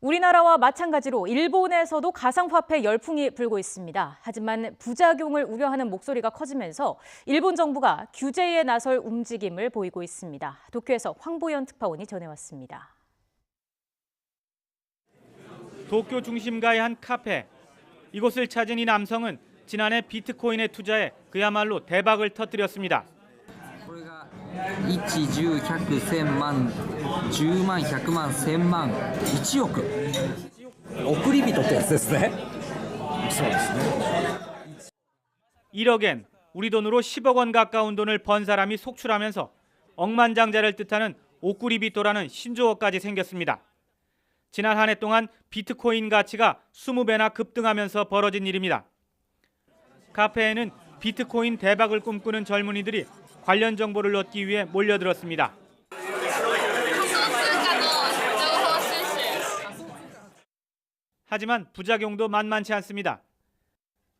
우리나라와 마찬가지로 일본에서도 가상화폐 열풍이 불고 있습니다. 하지만 부작용을 우려하는 목소리가 커지면서 일본 정부가 규제에 나설 움직임을 보이고 있습니다. 도쿄에서 황보연 특파원이 전해왔습니다. 도쿄 중심가의 한 카페. 이곳을 찾은 이 남성은 지난해 비트코인에 투자해 그야말로 대박을 터뜨렸습니다. これが1、10、100、1000万、10万、100万、1000万、1億。送り人ってやつですね。そうですね。 1억엔 우리 돈으로 10억 원 가까운 돈을 번 사람이 속출하면서 억만장자를 뜻하는 오꾸리비토라는 신조어까지 생겼습니다. 지난 한 해 동안 비트코인 가치가 20배나 급등하면서 벌어진 일입니다. 카페에는 비트코인 대박을 꿈꾸는 젊은이들이 관련 정보를 얻기 위해 몰려들었습니다. 仮想通貨の情報収集 하지만 부작용도 만만치 않습니다.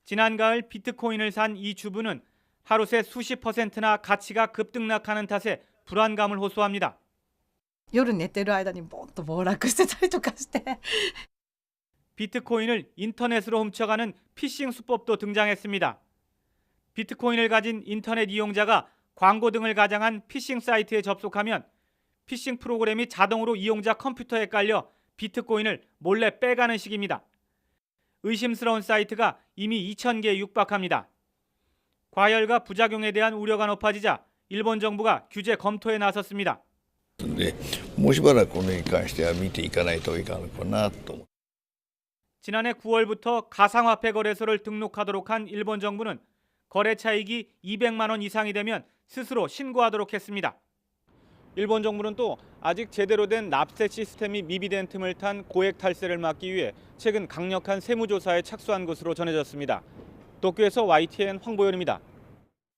지난 가을 비트코인을 산 이 주부는 하루 새 수십 퍼센트나 가치가 급등락하는 탓에 불안감을 호소합니다. 夜寝てる間にボンと暴落してたりとかして。 비트코인을 인터넷으로 훔쳐가는 피싱 수법도 등장했습니다. 비트코인을 가진 인터넷 이용자가 광고 등을 가장한 피싱 사이트에 접속하면 피싱 프로그램이 자동으로 이용자 컴퓨터에 깔려 비트코인을 몰래 빼가는 식입니다. 의심스러운 사이트가 이미 2,000개에 육박합니다. 과열과 부작용에 대한 우려가 높아지자 일본 정부가 규제 검토에 나섰습니다. でもうしばらくこのに関しては見ていかないといかんのかなと思 지난해 9월부터 가상화폐 거래소를 등록하도록 한 일본 정부는 거래 차익이 200만 원 이상이 되면 스스로 신고하도록 했습니다. 일본 정부는 또 아직 제대로 된 납세 시스템이 미비된 틈을 탄 고액 탈세를 막기 위해 최근 강력한 세무조사에 착수한 것으로 전해졌습니다. 도쿄에서 YTN 황보현입니다.